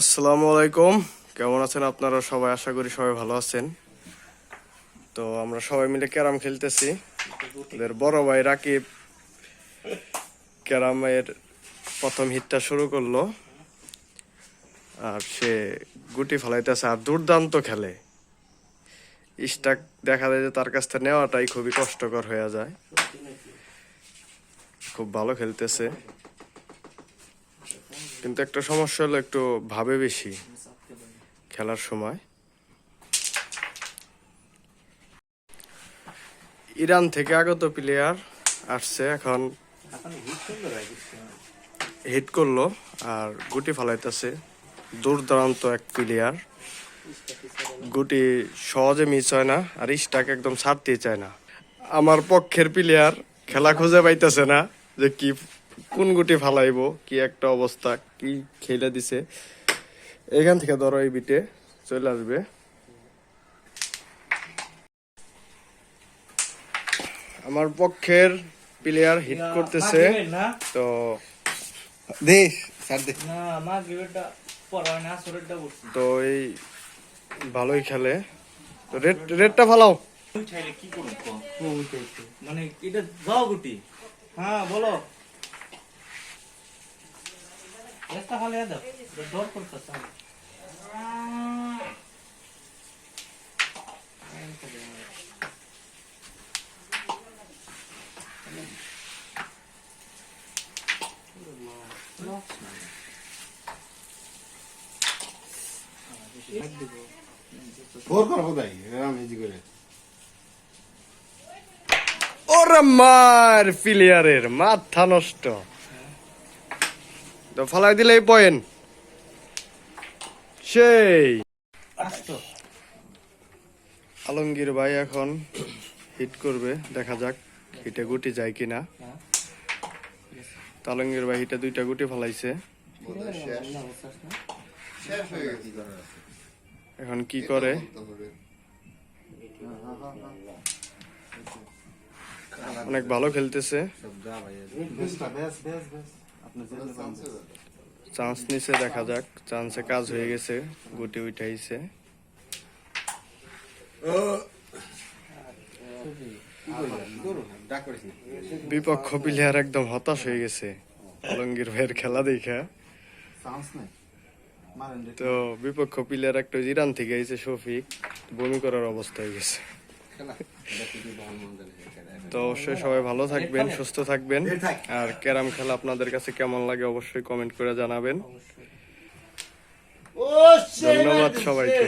আসসালামু আলাইকুম। কেমন আছেন আপনারা সবাই? আশা করি সবাই ভালো আছেন। তো আমরা সবাই মিলে ক্যারাম খেলতেছি। ওদের বড় ভাই রাকিব ক্যারামের প্রথম হিটটা শুরু করল। আর সে গুটি ফেলাইতেছে আর দুর্দান্ত খেলে। স্টাক দেখা যায় যে তার কাছ থেকে নেওয়াটাই খুবই কষ্টকর হয়ে যায়। খুব ভালো খেলতেছে। কিন্তু একটা সমস্যা হলো একটু ভাবে বেশি খেলার সময়। ইরান থেকে আগত প্লেয়ার আসছে, এখন হিট করল আর গুটি ফালাইতেছে। দূর দূরান্ত এক প্লেয়ার গুটি সহজে মিস হয় না আর স্টাক একদম ছাড়তেই চায় না। আমার পক্ষের প্লেয়ার খেলা খুঁজে পাইতেছে না যে কি কোন গুটি ফালাইবো? কি একটা অবস্থা? কি খেলে দিছে? এখান থেকে ধরো এই বিটে চলে আসবে। আমার পক্ষের প্লেয়ার হিট করতেছে। তো দে স্যার দে। না মা গিভেটটা পড়ায় না সরেটটা করছি তো এই ভালোই খেলে। তো রেড রেডটা ফালাও। চাইলে কি করব মানে এটা যাও গুটি। হ্যাঁ বলো। ফোর ইজি করে ওরে মার প্লেয়ারের মাথা নষ্ট তো ফালাই দিলেই পয়েন্ট। সেই। আলমগীর ভাই এখন হিট করবে, দেখা যাক হিটে গুটি যায় কিনা। আলমগীর ভাই হিটে দুইটা গুটি ফালাইছে। এখন কি করে? অনেক ভালো খেলতেছে। চান্স নিছে দেখা যাক। চান্সে কাজ হয়ে গেছে গুটি উঠাইছে বিপক্ষ প্লেয়ার একদম হতাশ হয়ে গেছে। আলমগীর ভাইয়ের খেলা দেখা। তো বিপক্ষ প্লেয়ার একটা ইরান থেকে আইছে শফিক। বমি করার অবস্থা হয়ে গেছে। তো অবশ্যই সবাই ভালো থাকবেন সুস্থ থাকবেন। আর ক্যারাম খেলা আপনাদের কাছে কেমন লাগে অবশ্যই কমেন্ট করে জানাবেন। ধন্যবাদ সবাইকে।